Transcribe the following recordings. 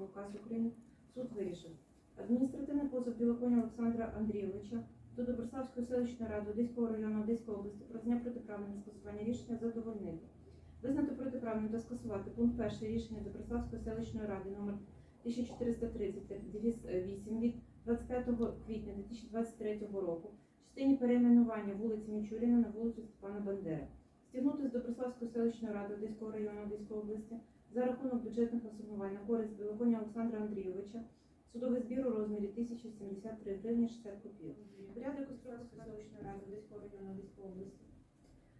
законом указ України, суд вирішив. Адміністративний позов Білоконя Олександра Андрійовича до Доброславської селищної ради Одеського району Одеської області про зняття протиправне скасування рішення задовольнити. Визнати протиправним та скасувати пункт перший рішення Доброславської селищної ради номер 1430 від 25 квітня 2023 року в частині перейменування вулиці Мічуріна на вулицю Степана Бандери. Стягнути з Доброславської селищної ради Одеського району Одеської області за рахунок бюджетних асигнувань на користь Білоконя Олександра Андрійовича судовий збір у розмірі 1073 гривні 60 копійок. Порядок Островської селищної ради Одеського району Одеської області.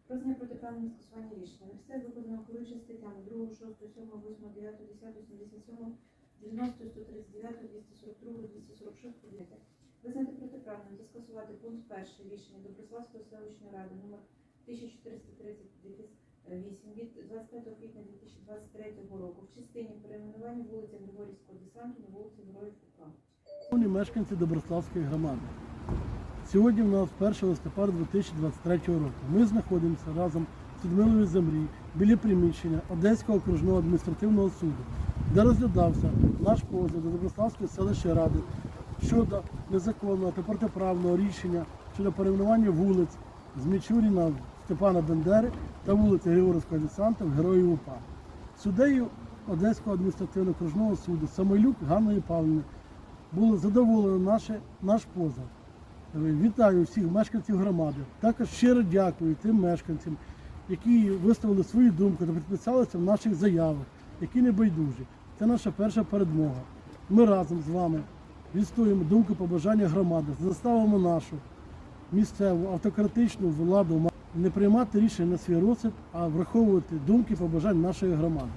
Про зняття протиправне скасування рішення. Підставі виконаного керуючи статтями 2, 6, 7, 8, 9, 10, 87, 90, 139, 242, 246, 9. Визнати протиправним та скасувати пункт перший рішення Доброславської селищної ради номер 1438 від 25 квітня 2023 року в частині перейменування вулиці Григорівського десанту на вулиці Героїв УК. Шановні мешканці Доброславської громади. Сьогодні в нас 1 листопада 2023 року. Ми знаходимося разом з Людмилою Землі біля приміщення Одеського окружного адміністративного суду, де розглядався наш позов до Доброславської селищної ради щодо незаконного та протиправного рішення щодо перейменування вулиць з Мічуріна Степана Бендери та вулиці Григорівського десанту в Героїв УПА. Суддею Одеського адміністративного окружного суду Самойлюк Ганною Павлівною було задоволено наше, наш позов. Вітаю всіх мешканців громади. Також щиро дякую тим мешканцям, які висловили свою думку та підписалися в наших заявах, які не байдужі. Це наша перша передмога. Ми разом з вами відстоюємо думку побажання громади, заставимо нашу місцеву автократичну владу не приймати рішення на свій розсуд, а враховувати думки побажань нашої громади.